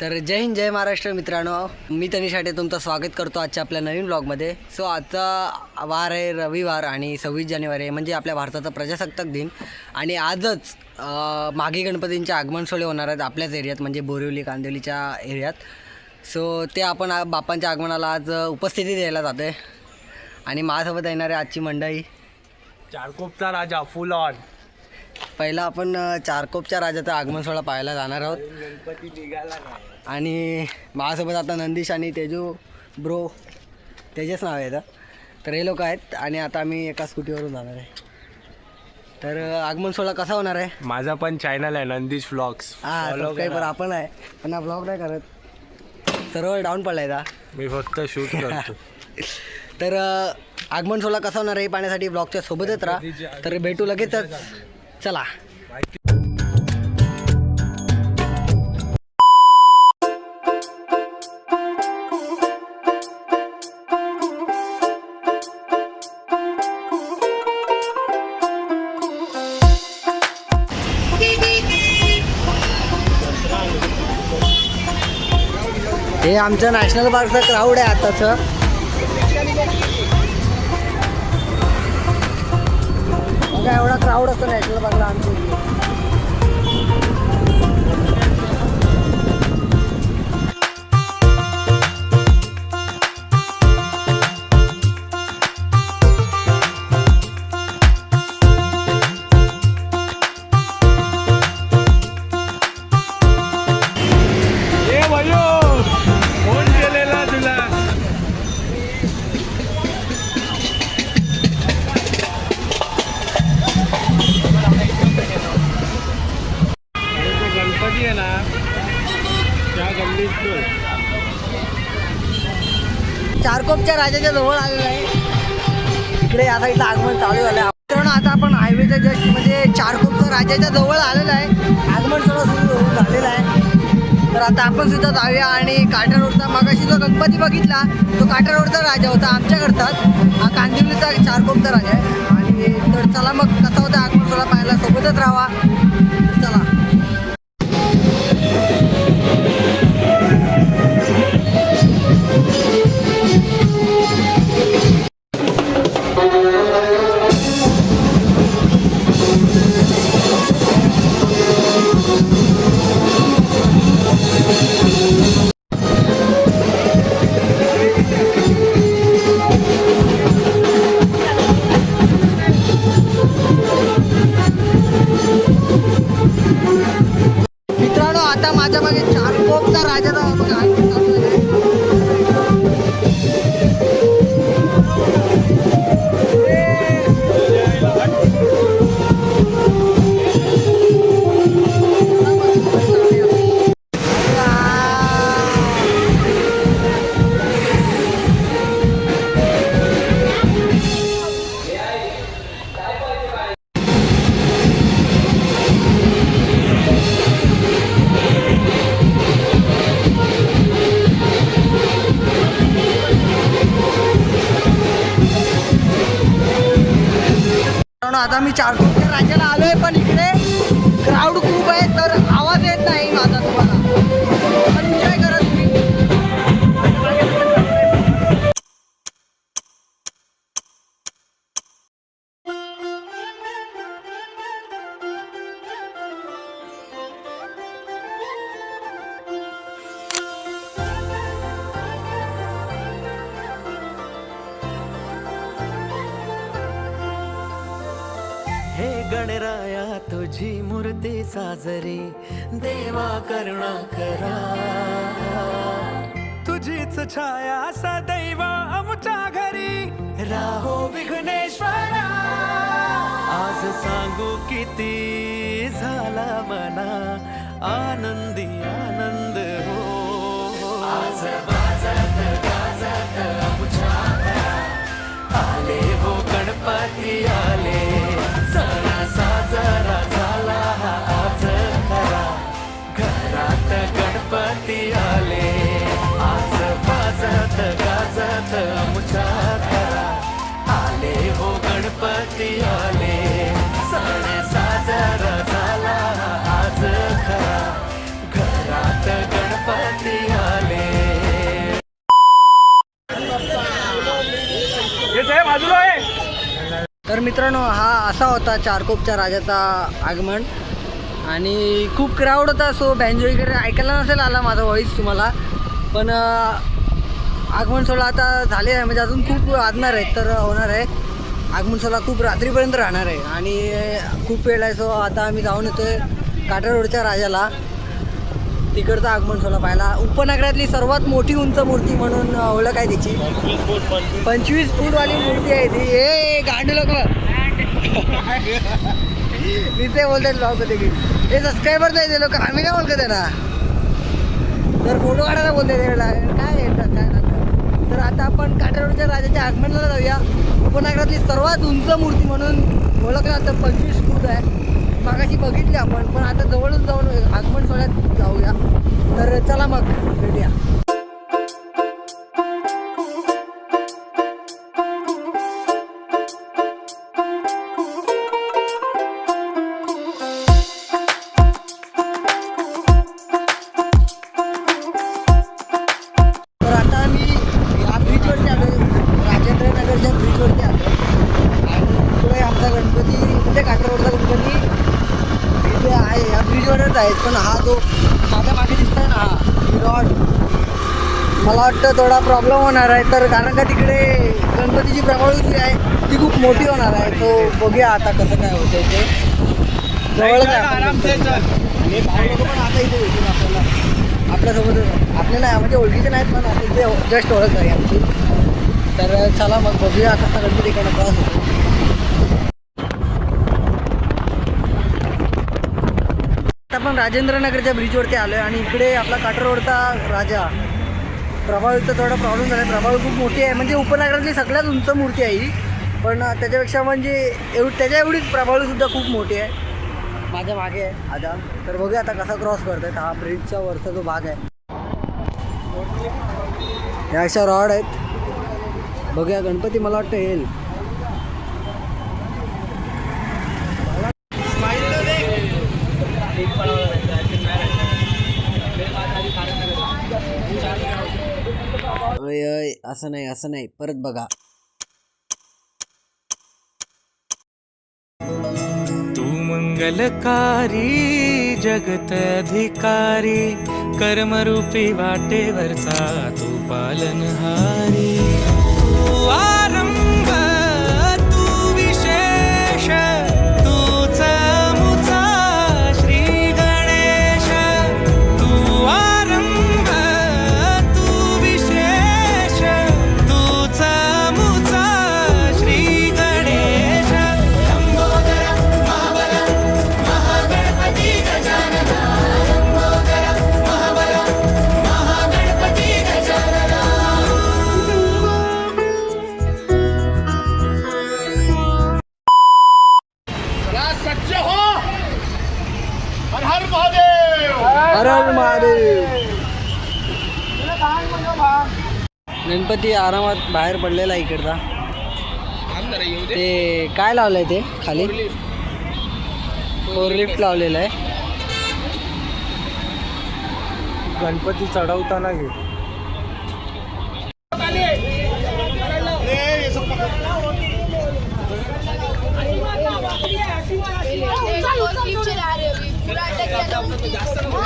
तर जय हिंद जय महाराष्ट्र मित्रांनो. मी तनिष आटे तुमचं स्वागत करतो आजच्या आपल्या नवीन ब्लॉगमध्ये सो आजचा वार आहे रविवार आणि सव्वीस जानेवारी आहे म्हणजे आपल्या भारताचा प्रजासत्ताक दिन. आणि आजच मागे गणपतींचे आगमन सोहळे होणार आहेत आपल्याच एरियात म्हणजे बोरिवली कांदिवलीच्या एरियात. सो ते आपण बापांच्या आगमनाला आज उपस्थिती द्यायला जातो आहे आणि माझ्यासोबत येणारे आजची मंडळी. चारकोपचा राजा फुल ऑन पहिला आपण चारकोपच्या राजाचा आगमन सोहळा पाहायला जाणार आहोत. गणपती निघाला नाही आणि माझ्यासोबत आता नंदीश आणि तेजू ब्रो तेजस नाव आहे. तर हे लोक आहेत आणि आता आम्ही एका स्कूटीवरून जाणार आहे. तर आगमन सोहळा कसा होणार आहे? माझा पण चॅनल आहे नंदीश व्लॉग्स हा सबस्क्राईबर आपण आहे पण हा ब्लॉग नाही करत. सर्व डाऊन पडलाय का मी फक्त शूट करतो. तर आगमन सोहळा कसा होणार आहे हे पाहण्यासाठी ब्लॉगच्या सोबतच राहा. तर भेटू लगेचच. चला. हे आमचं नॅशनल पार्कचं क्राऊड आहे आताचं. एवढा क्राऊड असतो नॅचरल पार्कला आमच्या चारकोपच्या जवळ आलेलं आहे. इकडे आता इथं आगमन चालू झालं आहे मित्रांनो आता आपण हायवेच्या जस्ट म्हणजे चारकोपच्या राजाच्या जवळ आलेलं आहे. आगमन सगळं सुरू होऊन झालेलं आहे. तर आता आपण सुद्धा जाऊया आणि काटा रोडचा मागाशी जो गणपती बघितला तो काटा रोडचा राजा होता आमच्याकडचाच हा कांदिवलीचा चारकोपचा राजा आहे. आणि तर चला मग कसा होता आगमन? सोहळा पाहायला सोबतच राहावा आता माझ्या मागे चारकोपचा राजाचा बघा आता मी चारकोपच्या राज्याला आलोय पण इकडे क्राऊड खूप आहे तर हे तुझी मूर्ती साजरी देवा करुणा करा. तुझीच छाया सदैव आमच्या घरी. राहो विघ्नेश्वरा. आज सांगू किती झाला मना. आनंदी आनंद हो. आज बाजात गाजात आमच्या आले हो गणपती आले सण साजर झाला आज खरा घरात गणपती आले. तर मित्रांनो हा असा होता चारकोपच्या राजाचा आगमन. आणि खूप क्राऊड होता सो बँजो वगैरे ऐकायला नसेल आला माझा व्हॉइस तुम्हाला. पण आगमन सोहळा आता झाले आहे म्हणजे अजून खूप वाजणार आहे तर होणार आहे. आगमन सोहळा खूप रात्रीपर्यंत राहणार आहे. आणि खूप वेळ आहे सो आता आम्ही जाऊन येतोय काटा रोडच्या राजाला. तिकडचा आगमन सोहळा पाहायला. उपनगरातली सर्वात मोठी उंच मूर्ती म्हणून ओळख आहे तिची. पंचवीस फूट फूटवाली मूर्ती आहे ती. ए गांड लोक. मी ते बोलतात ब्लॉग होते की हे सबस्क्रायबर नाही ते लोक. आम्ही काय बोलतो त्यांना? तर फोटो काढायला बोलते काय येतात काय तर आता आपण काठारोडच्या राजाच्या आगमनाला जाऊया. उपनगरातली सर्वात उंच मूर्ती म्हणून ओळखलं जातं पंचवीस फूट आहे. मागाशी बघितली आपण पण आता जवळच जाऊन आगमन सोहळ्यात जाऊया. तर चला मग भेटूया. नगरच्या ब्रिजवरती आलो. आणि पुढे आमचा गणपती म्हणजे काठावरचा गणपती इथे आहे. या ब्रिजवरच आहे. पण हा जो माझ्या मागे दिसतोय ना हा रॉड मला वाटतं थोडा प्रॉब्लेम होणार आहे. तर कारण का तिकडे गणपतीची जी आहे ती खूप मोठी होणार आहे. तो बघूया आता कसं काय होतं ते. जवळच आहे आपण पण आता इथे भेटून आपल्याला. आपल्यासोबत आपल्याला म्हणजे ओळखीचे नाहीत पण आता इथे जस्ट ओळख आहे आमची. तर चला मग बघूया कसा गणपती इकडनं क्रॉस होतो. आता आपण राजेंद्रनगरच्या ब्रिजवरती आलो आहे आणि इकडे आपला काटर रोडचा राजा. प्रभावीचा थोडा प्रॉब्लेम झाला आहे प्रभावी खूप मोठी आहे. म्हणजे उपनगरातली सगळ्यात उंच मूर्ती आहे ही. पण त्याच्यापेक्षा म्हणजे एव त्याच्या एवढीच प्रभावीसुद्धा खूप मोठी आहे. माझ्या मागे आहे. आता तर बघूया आता कसा क्रॉस करतायत हा ब्रिजचा वरचा जो भाग आहे. या अशा रॉड आहेत. बघूया गणपती मला वाटतं येईल. अय असं नाही असं नाही. परत बघा. तू मंगलकारी जगत अधिकारी कर्मरूपी वाटेवरचा तू पालनहार. तू गणपती आरामात बाहेर पडलेला आहे इकडचा. ते काय लावलंय ते खाली? फोरलिफ्ट लावलेलं आहे. गणपती चढवताना घे. क्लिप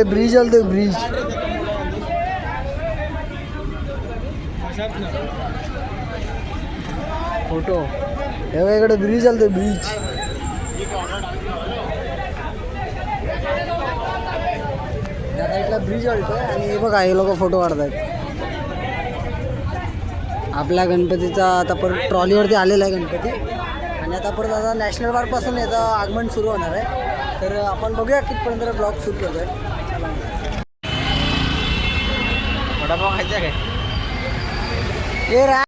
इकडे ब्रिज आलतोय ब्रिज. फोटो. हे इकडे ब्रिज आलतोय ब्रिज. त्या साईडला ब्रिज आलतोय आणि हे बघा हे लोक फोटो काढतायत. आपल्या गणपतीचा आता परत ट्रॉलीवरती आलेला आहे गणपती. आणि आता परत आता नॅशनल पार्कपासून याचं आगमन सुरू होणार आहे. तर आपण बघूया कितपर्यंत ब्लॉग सुरू करतोय वडापाव खायचा काय? हे रा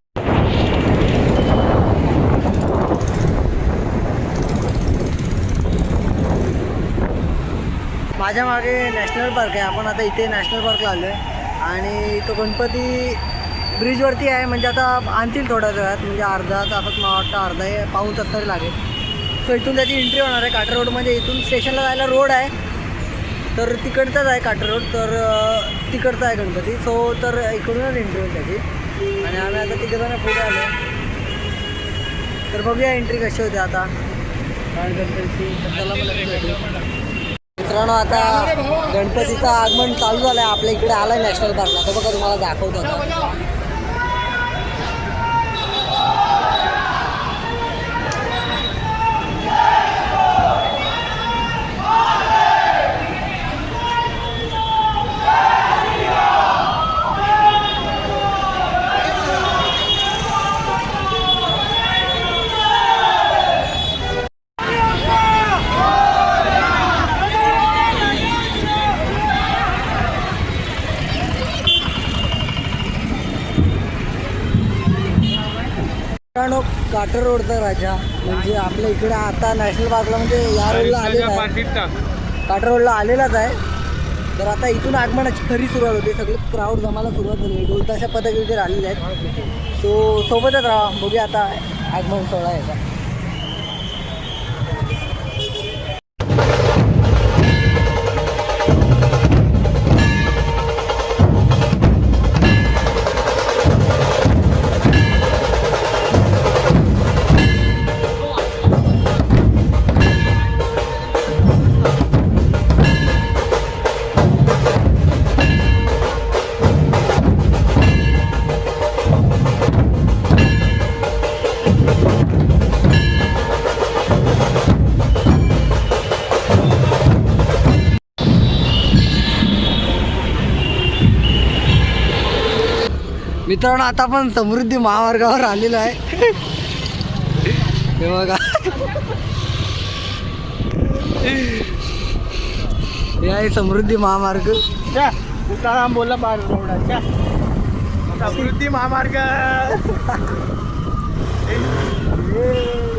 माझ्या मागे नॅशनल पार्क आहे. आपण आता इथे नॅशनल पार्कला आलो आहे आणि तो गणपती ब्रिजवरती आहे. म्हणजे आता आणतील थोड्या वेळात. म्हणजे अर्धा तासात मला वाटतं अर्धा हे पाऊन तास तरी लागेल. सो इथून त्याची एंट्री होणार आहे. काटर रोड म्हणजे इथून स्टेशनला जायला रोड आहे. तर तिकडचाच आहे काटर रोड तर तिकडचा आहे गणपती. सो तर इकडूनच एंट्री होईल त्याची आणि आम्ही आता जण पुढे आलो. तर बघूया एंट्री कशी होते आता. कारण गणपतीची तर चला मला. मित्रांनो आता गणपतीचं आगमन चालू झालं आहे आपल्या इकडे आलं आहे नॅशनल पार्कला तर बघा तुम्हाला दाखवतो आता. काटर रोडचा राजा. म्हणजे आपल्या इकडे आता नॅशनल पार्कला म्हणजे या रोडला आलेला आहे. काटर रोडला आलेलाच आहे. तर आता इथून आगमनाची खरी सुरुवात होते. सगळे क्राऊड जमायला सुरुवात झाली. ढोलताशा पदक वगैरे आलेले आहेत. सो सोबतच राहा. बघूया आता आगमन सोहळा याचा. मित्रांनो आता आपण समृद्धी महामार्गावर आलेलो आहे. हे बघा. हे आहे समृद्धी महामार्ग. तुकाराम बोला बार रोडाच्या समृद्धी महामार्ग.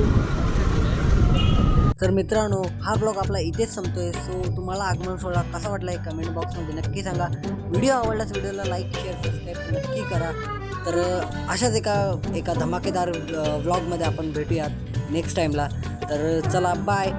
तर मित्रांनो हा ब्लॉग आपला इथेच संपतोय. सो तुम्हाला आगमन सोहळा कसा वाटला आहे कमेंट बॉक्समध्ये नक्की सांगा. व्हिडिओ आवडल्यास व्हिडिओला लाईक शेअर सबस्क्राईब नक्की करा. तर अशाच एका एका धमाकेदार व्लॉगमध्ये आपण भेटूयात नेक्स्ट टाईमला तर चला बाय